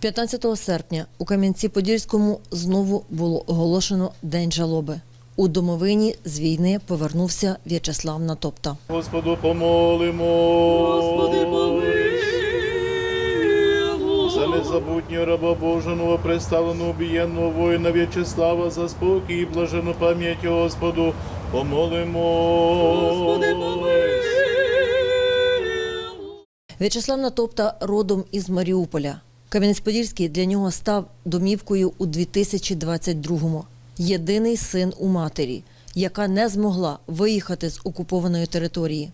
15 серпня у Кам'янці-Подільському знову було оголошено День жалоби. У домовині з війни повернувся В'ячеслав Натопта. Господу помолимо. Господи, помилуй. За незабутнього раба Божого, представленого убієнного воїна В'ячеслава, за спокій і блажену пам'ять Господу, помолимо. Господи, помилуй. В'ячеслав Натопта родом із Маріуполя. Кам'янець-Подільський для нього став домівкою у 2022-му. Єдиний син у матері, яка не змогла виїхати з окупованої території.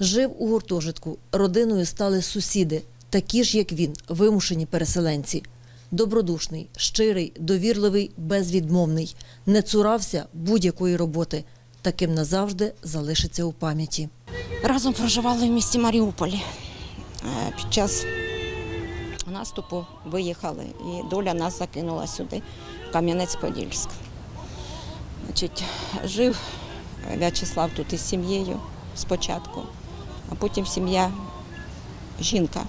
Жив у гуртожитку. Родиною стали сусіди, такі ж, як він, вимушені переселенці. Добродушний, щирий, довірливий, безвідмовний, не цурався будь-якої роботи. Таким назавжди залишиться у пам'яті. Разом проживали в місті Маріуполі. Е, Під час наступу виїхали, і доля нас закинула сюди, в Кам'янець-Подільськ. Значить, жив В'ячеслав тут із сім'єю спочатку, а потім сім'я жінка,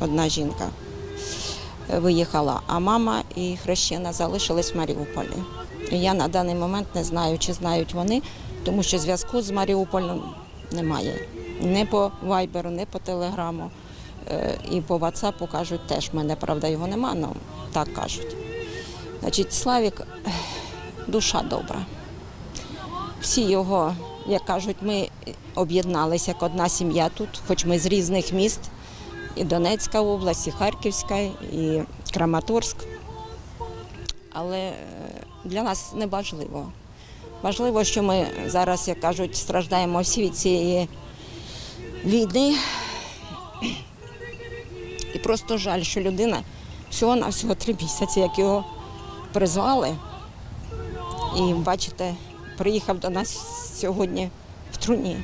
одна жінка е, виїхала, а мама і хрещена залишились в Маріуполі. І я на даний момент не знаю, чи знають вони, тому що зв'язку з Маріуполем немає. Не по вайберу, не по телеграму. Е, І по ватсапу кажуть теж. Мене, правда, його нема, але так кажуть. Значить, Славік душа добра. Всі його, як кажуть, ми об'єдналися як одна сім'я тут, хоч ми з різних міст, і Донецька область, і Харківська, і Краматорськ. Але е, для нас не важливо. Важливо, що ми зараз, як кажуть, страждаємо всі від цієї війни. Просто жаль, що людина всього на всього три місяці, як його призвали. І бачите, приїхав до нас сьогодні в труні.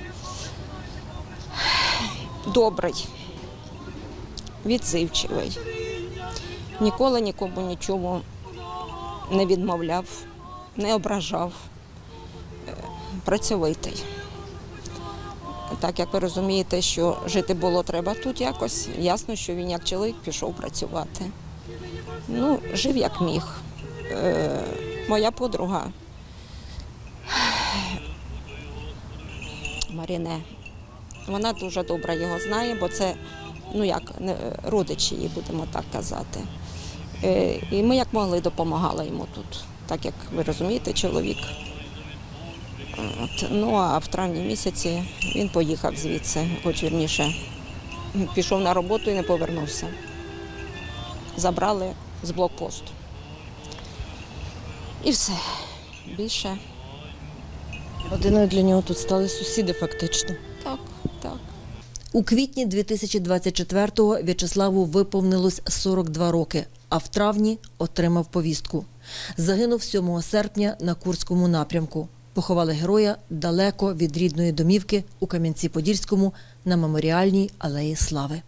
Добрий, відзивчивий. Ніколи нікому нічому не відмовляв, не ображав, Е, працьовитий. Так як ви розумієте, що жити було треба тут якось, ясно, що він як чоловік пішов працювати. Ну, жив як міг. Е, моя подруга Маріне, вона дуже добре його знає, бо це ну як родичі її, будемо так казати. Е, і ми як могли допомагали йому тут, так як ви розумієте, чоловік. От, ну а в травні місяці він поїхав звідси, хоч вірніше, пішов на роботу і не повернувся. Забрали з блокпосту. І все. Більше Родиною для нього тут стали сусіди, фактично. так, так. У квітні 2024-го В'ячеславу виповнилось 42 роки, а в травні отримав повістку. Загинув 7 серпня на Курському напрямку. Поховали героя далеко від рідної домівки у Кам'янці-Подільському на меморіальній алеї Слави.